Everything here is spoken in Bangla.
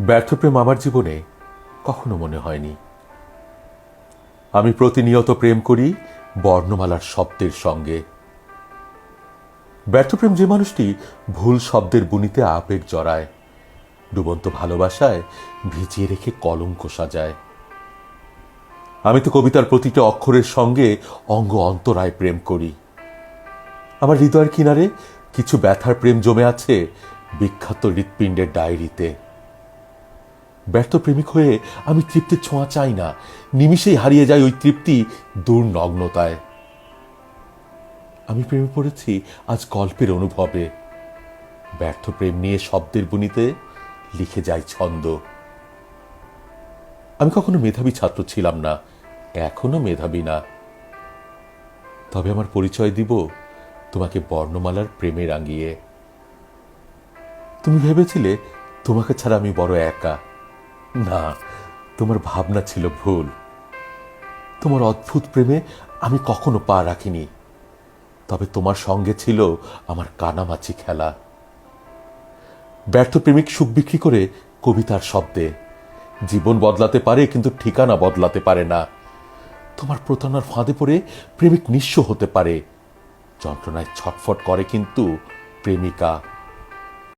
ব্যর্থ প্রেম আমার জীবনে কখনো মনে হয়নি। আমি প্রতিনিয়ত প্রেম করি বর্ণমালার শব্দের সঙ্গে। ব্যর্থপ্রেম যে মানুষটি ভুল শব্দের বুনিতে আবেগ জড়ায়, ডুবন্ত ভালোবাসায় ভিজিয়ে রেখে কলঙ্ক সাজায়। আমি তো কবিতার প্রতিটা অক্ষরের সঙ্গে অঙ্গ অন্তরায় প্রেম করি। আমার হৃদয়ের কিনারে কিছু ব্যথার প্রেম জমে আছে বিখ্যাত হৃৎপিণ্ডের ডায়েরিতে। ব্যর্থ প্রেমিক হয়ে আমি তৃপ্তির ছোঁয়া চাই না। নিমিষেই হারিয়ে যায় ওই তৃপ্তি দুর্নগ্নতায়। আমি প্রেমে পড়েছি আজ গল্পের অনুভবে। ব্যর্থ প্রেম নিয়ে শব্দের বুনিতে লিখে যায় ছন্দ। আমি কখনো মেধাবী ছাত্র ছিলাম না, এখনও মেধাবী না। তবে আমার পরিচয় দিব তোমাকে বর্ণমালার প্রেমে রাঙিয়ে তুমি ভেবেছিলে তোমাকে ছাড়া আমি বড় একা। না, তোমার ভাবনা ছিল ভুল। তোমার অদ্ভুত প্রেমে আমি কখনো পা রাখিনি। তবে তোমার সঙ্গে ছিল আমার কানামাছি খেলা। ব্যর্থ প্রেমিক সুখ বিক্রি করে কবিতার শব্দে। জীবন বদলাতে পারে, কিন্তু ঠিকানা বদলাতে পারে না। তোমার প্রতারণার ফাঁদে পড়ে প্রেমিক নিঃস্ব হতে পারে। যন্ত্রণায় ছটফট করে কিন্তু প্রেমিকা।